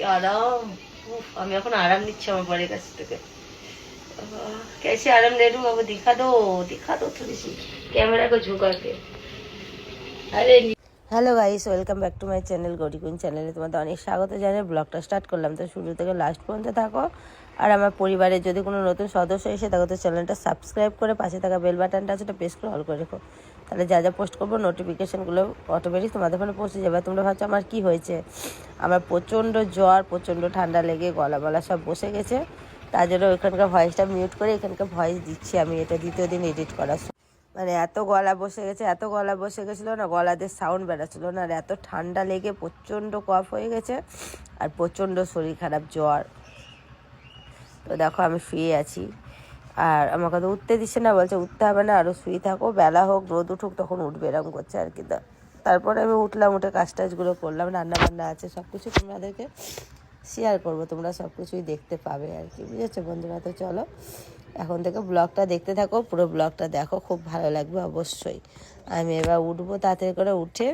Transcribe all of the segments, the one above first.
কি আরাম উফ, আমি এখন আরাম নিচ্ছি আমার বরের কাছ থেকে आह, कैसे आराम ले लूँ अब दिखा दो दिखा दो थोड़ी सी कैमरा को झुका के अरे hello guys welcome back to my channel Gauri Queen চ্যানেলে তোমাদের অনেক স্বাগত জানিয়ে ব্লগটা স্টার্ট করলাম তো শুরু থেকে লাস্ট পর্যন্ত থাকো আর আমার পরিবারের যদি কোনো নতুন সদস্য এসে থাকো তো চ্যানেলটা সাবস্ক্রাইব করে পাশে থাকা বেল বাটনটা আছে ওটা প্রেস করে অল করে রেখো তাহলে যা যা পোস্ট করব নোটিফিকেশানগুলো অটোমেটিক তোমাদের ফোনে পৌঁছে যাবে। তোমরা ভাবছ আমার কি হয়েছে? আমার প্রচণ্ড জ্বর, প্রচণ্ড ঠান্ডা লেগে গলা বলা সব বসে গেছে। তার জন্য ওইখানকার ভয়েসটা মিউট করে এখানকার ভয়েস দিচ্ছি আমি, এটা দ্বিতীয় দিন এডিট করার মানে এত গলা বসে গেছে, এত গলা বসে গেছিল না, গলাতে সাউন্ড বেরোচ্ছিলো না, আর এত ঠান্ডা লেগে প্রচণ্ড কফ হয়ে গেছে, আর প্রচণ্ড শরীর খারাপ, জ্বর। তো দেখো আমি শুয়ে আছি। আর আমাকে তো উঠতে দিচ্ছে না, বলছে উঠতে হবে না আরও শুয়ে থাকো, বেলা হোক, রোদ উঠুক, তখন উঠবে, এরকম করছে আর কি। তারপরে আমি উঠলাম, উঠে কাজ টাজগুলো করলাম, রান্না বান্না আছে সব কিছু তোমাদেরকে শেয়ার করব, তোমরা সব কিছুই দেখতে পাবে আর কি, বুঝেছ? বন্ধুরা তো চলো। এখন থেকে ব্লগটা দেখতে থাকো, পুরো ব্লগটা দেখো, খুব ভালো লাগবে অবশ্যই। আমি এবার উঠবো, তাড়াতাড়ি করে উঠে।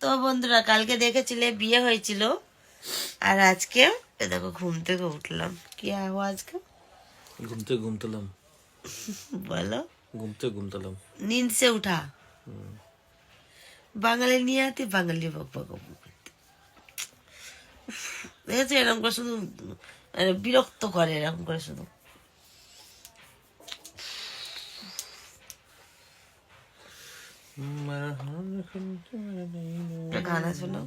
তো বন্ধুরা, কালকে দেখেছিলে, বিয়ে হয়েছিল। আর আজকে দেখো, ঘুম থেকে উঠলাম। কি আজকে ঘুমতে ঘুমতলাম। বলো। ঘুমতে ঘুমতলাম। নিনসে উঠা। বাঙালি নিয়ে আতে বাঙালি বক বক দেখেছ এরকম করে শুধু মানে বিরক্ত করে এরকম করে শুধু। গান আছে না?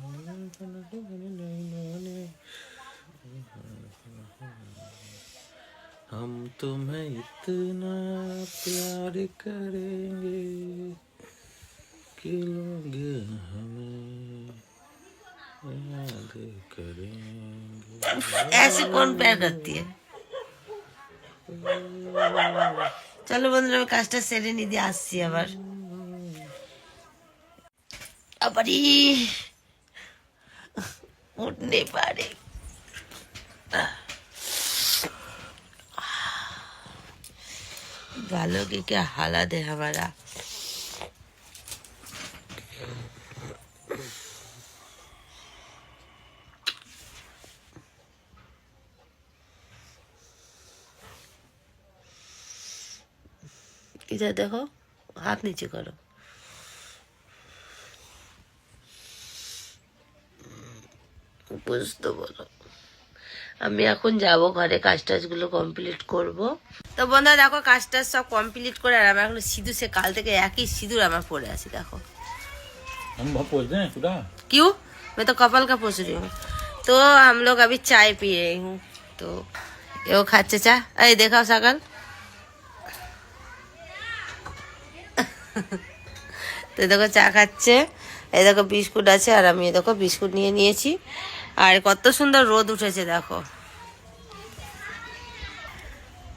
हम तुम्हें इतना प्यार करेंगे कि लोग हमें याद करेंगे ऐसे कौन प्यार करती है চলো বন্ধুরা আমি কাজটা সেরে নিয়ে দিয়ে আসছি আবার আবারই উঠনে পারে गालों की क्या हालत है हमारा इधर देखो हाथ नीचे करो বুঝতে বলো আমি এখন যাব ঘরে কাজ টাজগুলো কমপ্লিট করব তো বন্ধুরা দেখো কাজটা সব কমপ্লিট করে আর আমার এখন সিঁদুর সে কাল থেকে একই সিঁদুর আমার পরে আছে দেখো। কিউ? मैं তো कपाल का पूछ रही हूँ तो हम लोग अभी তো এও খাচ্ছে চা। এই দেখাও সকাল चा अरे তো দেখো চা খাচ্ছে। এই দেখো বিস্কুট আছে আর আমি দেখো বিস্কুট নিয়ে নিয়েছি। আর কত সুন্দর রোদ উঠেছে দেখো।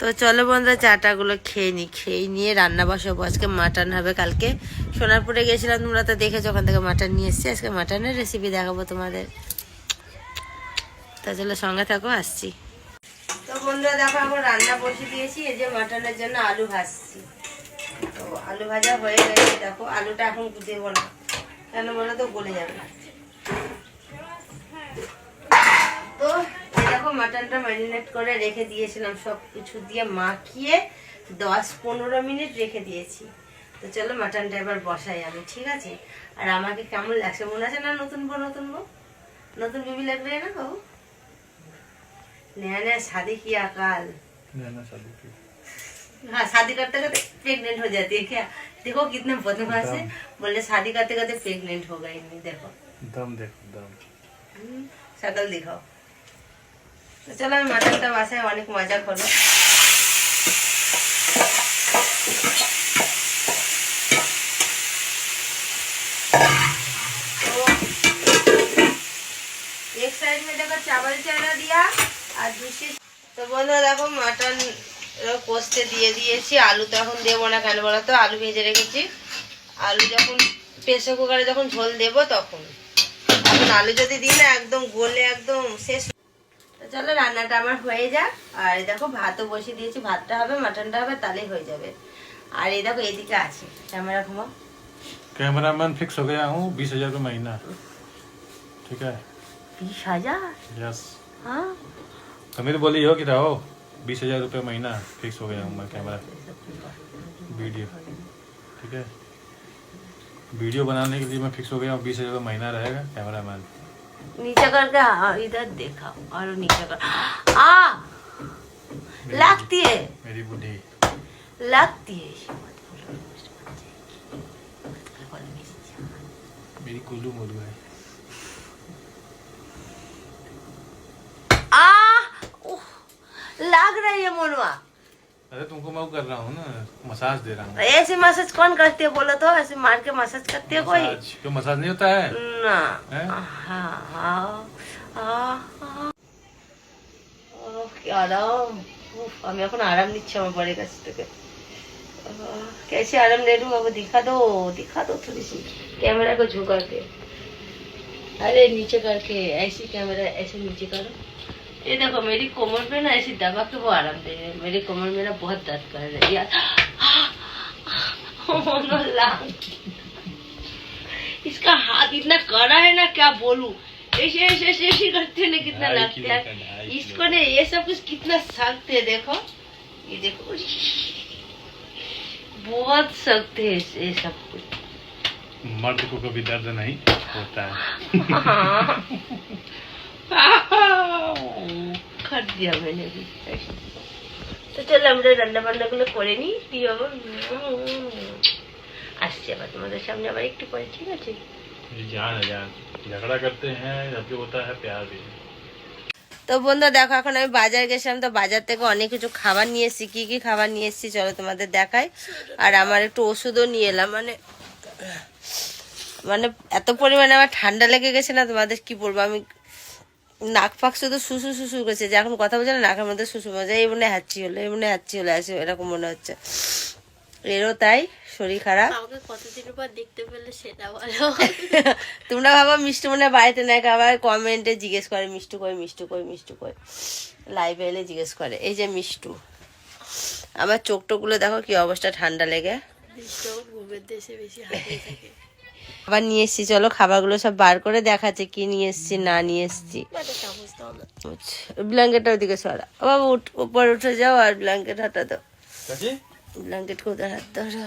তো চলো বন্ধুরা, চাটাগুলো খেয়ে নি, খেয়ে নিয়ে রান্না বসাবো। আজকে মাটন হবে কালকে। সোনারপুরে গেছিলাম, তোমরা তো দেখেছ, ওখান থেকে মাটন নিয়ে এসেছি। আজকে মাটনের রেসিপি দেখাবো তোমাদের। তা চলো, সঙ্গে থাকো, আসছি। তো বন্ধুরা, দেখো, এখন রান্না বসিয়ে দিয়েছি। এই যে মাটনের জন্য আলু ভাজছি। তো আলু ভাজা হয়ে গেছে, দেখো, আলুটা এখন দেবো না। কেন বলো তো, গলে যাবে তো এই দেখো মাটনটা ম্যারিনেট করে রেখে দিয়েছিলাম সব কিছু দিয়ে মাখিয়ে দশ পনেরো মিনিট রেখে দিয়েছি তো চলো মাটনটা এবার বসাই আমি ঠিক আছে আর আমাকে কেমন লাগছে মনে আছে না নতুন বউ নতুন বউ নতুন বিবি লাগবে না বাবু नया नया शादी किया काल हाँ शादी करते करते प्रेग्नेंट हो जाती है क्या देखो कितने बदमाश है बोले शादी करते करते प्रेग्नेंट हो गई नहीं देखो दम देखो दम হুম, সকাল দেখাও তো চলো আমি বাসায় অনেক মজা করব। দেখো মাটন দিয়ে দিয়েছি, আলু দেবো না কেন বলো তো? আলু ভেজে রেখেছি। আলু যখন প্রেসার কুকারে যখন ঝোল দেবো তখন। আলু যদি দিই না, একদম গলে একদম শেষ চলো রান্নাটা আমার হয়ে যাক আর এই দেখো ভাতও বসিয়ে দিয়েছি ভাতটা হবে মাটনটা হবে তাহলেই হয়ে যাবে আর এই দেখো এদিকে আছে ক্যামেরা ঘুমাও कैमरामैन फिक्स हो गया हूँ बीस हजार रुपये महीना ठीक है बीस हजार यस हाँ तुम्हें तो बोली हो कि रहो बीस हजार रुपये महीना फिक्स हो गया हमारा कैमरा वीडियो ठीक है वीडियो बनाने के लिए मैं फिक्स हो गया हूँ बीस हजार रुपये महीना रहेगा कैमरा मैन नीचे करके हाँ इधर देखा और नीचे कर आ लगती है मेरी बुढ़ी लगती है ऐसे मत बोलो, मत बोलो, मिस जान। मेरी कुल्लू मुल्लू है आ उह, लग रही है मोनवा अरे तुमको मैं वो कर रहा हूँ ना मसाज दे रहा हूँ ऐसे मसाज कौन करते है बोलो तो ऐसे मार के मसाज करते है कोई मसाज क्यों मसाज नहीं होता है ना हैं? हाँ हाँ हाँ हाँ ওহ, কি আরাম উফ, আমি এখন আরাম নিচ্ছি আমার বরের কাছ থেকে आह, कैसे आराम ले लूँ अब दिखा दो दिखा दो थोड़ी सी कैमरा को झुका के अरे नीचे करके ऐसी कैमरा ऐसे नीचे करो ये देखो मेरी कोमर पे ना ऐसी दबा के वो आराम दे रहे हैं? मेरी कोमर में ना बहुत दर्द कर रही है। इसका हाथ इतना कड़ा है ना क्या बोलूँ? ऐसे ऐसे ऐसे ऐसे करते ना कितना लगता है। इसको ने ये सब कुछ कितना सख्त है देखो। ये देखो बहुत सख्त है ये सब कुछ। मर्द को कभी दर्द नहीं होता है। খাট দিয়ে হবে নেবি তো চলো আমরা রান্না বান্নাগুলো করে নিই দিয়ে আবার আসছি আবার তোমাদের সামনে আবার একটু পরে ঠিক আছে? তো বন্ধু দেখো এখন আমি বাজার গেছিলাম তো বাজার থেকে অনেক কিছু খাবার নিয়ে এসেছি। কী কী খাবার নিয়ে এসেছি চলো তোমাদের দেখাই। আর আমার একটু ওষুধও নিয়ে এলাম মানে মানে এত পরিমাণে আমার ঠান্ডা লেগে গেছে না তোমাদের কি বলব? আমি নাক ফাক শুধু শুশু শুশু করছে যে এখন কথা বলছে না নাকের মধ্যে শুশু মজা এই মনে হাঁচি হলো এই মনে হাঁচি হলো আছে এরকম মনে হচ্ছে। এরও তাই শরীর খারাপ। আমাকে কতদিন পর দেখতে পেলে সেটা বলো। তোমরা ভাবো মিষ্টি মনে হয় বাড়িতে নাই আবার কমেন্টে জিজ্ঞেস করে মিষ্টু কই মিষ্টু কই মিষ্টু কই। লাইভে এলে জিজ্ঞেস করে এই যে মিষ্টু। আমার চোখ টোকগুলো দেখো কি অবস্থা ঠান্ডা লেগে। ঘুমের দেশে বেশি থাকে। আবার নিয়ে এসছি চলো খাবারগুলো সব বার করে দেখাচ্ছে কি নিয়ে এসছি না নিয়ে এসছি। ব্ল্যাঙ্কেটটা ওদিকে সরা। ও বাবা উঠ উপর উঠে যাও আর ব্ল্যাঙ্কেট হাঁটা দাও। ব্ল্যাঙ্কেট কোথায় হাত ধরো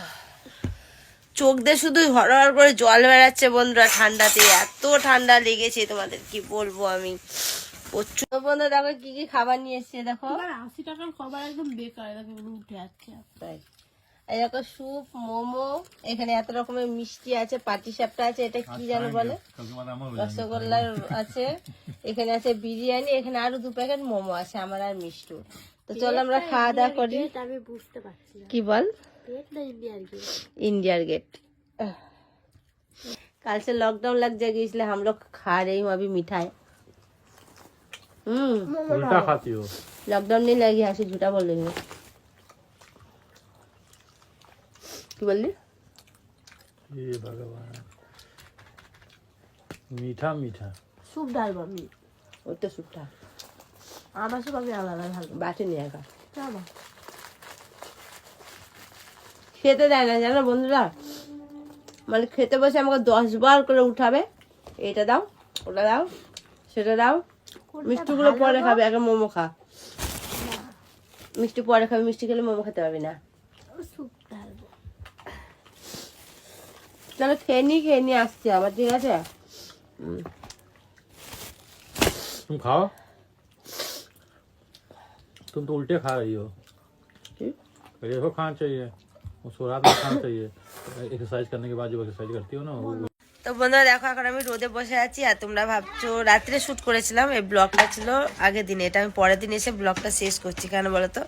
চোখ দিয়ে শুধু হরহর করে জল বেড়াচ্ছে বন্ধুরা ঠান্ডাতে। এত ঠান্ডা লেগেছে তোমাদের কি বলব আমি? প্রচুর। বন্ধু দেখো কি কি খাবার নিয়ে এসছে দেখো। আশি টাকার খাবার একদম বেকার দেখো উঠে যাচ্ছে তাই। এই দেখো স্যুপ মোমো এখানে এত রকমের মিষ্টি আছে পাটি সাপটা আছে এটা কি জানো বলে कल के बाद हम রসগোল্লার আছে এখানে আছে বিরিয়ানি এখানে আরো দু প্যাকেট মোমো আছে আমার আর মিষ্টু তো চলো আমরা খাওয়া দাওয়া করি এটা আমি বুঝতে পারছি না কি বল পেট না ইন্ডিয়ার কি इंडिया गेट कल से लॉकडाउन लग जाएगी इसलिए हम लोग खा रही हूँ अभी मिठाई हम्म उल्टा खाती हो लॉकडाउन नहीं लगी ऐसे झूठा बोल रही हूँ কি বললি? ভগবান। মিঠা মিঠা। ডাল বামি আমার আমি আলাদা নিয়ে একা খেতে দেয় না জানো বন্ধুরা? মানে খেতে বসে আমাকে দশ বার করে উঠাবে। এটা দাও ওটা দাও সেটা দাও। মিষ্টিগুলো পরে খাবে আগে মোমো খা। মিষ্টি পরে খাবে মিষ্টি খেলে মোমো খেতে পারবি না। চলো খেয়ে নি খেয়ে নিয়ে আসছি আবার ঠিক আছে হুম। तुम खाओ तुम तो उल्टे खा रही हो ठीक। देखो खाना चाहिए उसको रात में खाना चाहिए एक्सरसाइज करने के बाद जब एक्सरसाइज करती हो ना वो তো বন্ধুরা দেখো এখন আমি রোদে বসে আছি আর তোমরা ভাবছ রাত্রে শ্যুট করেছিলাম এই ব্লগটা ছিল আগের দিনে। এটা আমি পরের দিন এসে ব্লগটা শেষ করছি কেন বলো তো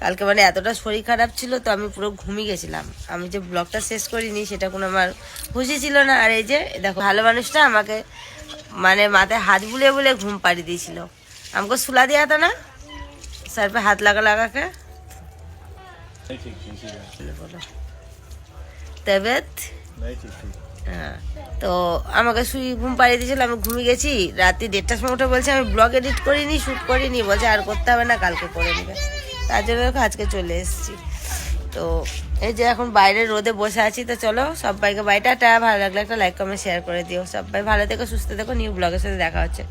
কালকে মানে এতটা শরীর খারাপ ছিল তো আমি পুরো ঘুমি গেছিলাম। আমি যে ব্লগটা শেষ করিনি সেটা কোনো আমার খুশি ছিল না। আর এই যে দেখো ভালো মানুষটা আমাকে মানে মাথায় হাত বুলে বুলে ঘুম পাড়ি দিয়েছিল। আমাকে সুলা দিয়ে হতো না? স্যার হাত লাগা লাগাকে? তবে হ্যাঁ। তো আমাকে শুই ঘুম পাড়িয়ে দিয়েছিল, আমি ঘুমিয়ে গেছি। রাত্রি দেড়টার সময় উঠে বলছে, আমি ব্লগ এডিট করিনি শ্যুট করিনি। বলছে, আর করতে হবে না, কালকে করে নেবে। তার জন্য আজকে চলে এসেছি। তো এই যে এখন বাইরে রোদে বসে আছি, তো চলো সবাইকে বাড়িটা ভালো লাগলে একটা লাইক কমেন্ট শেয়ার করে দিও। সবাই ভালো থেকো, সুস্থ থেকো। নিউ ব্লগের সাথে দেখা হচ্ছে।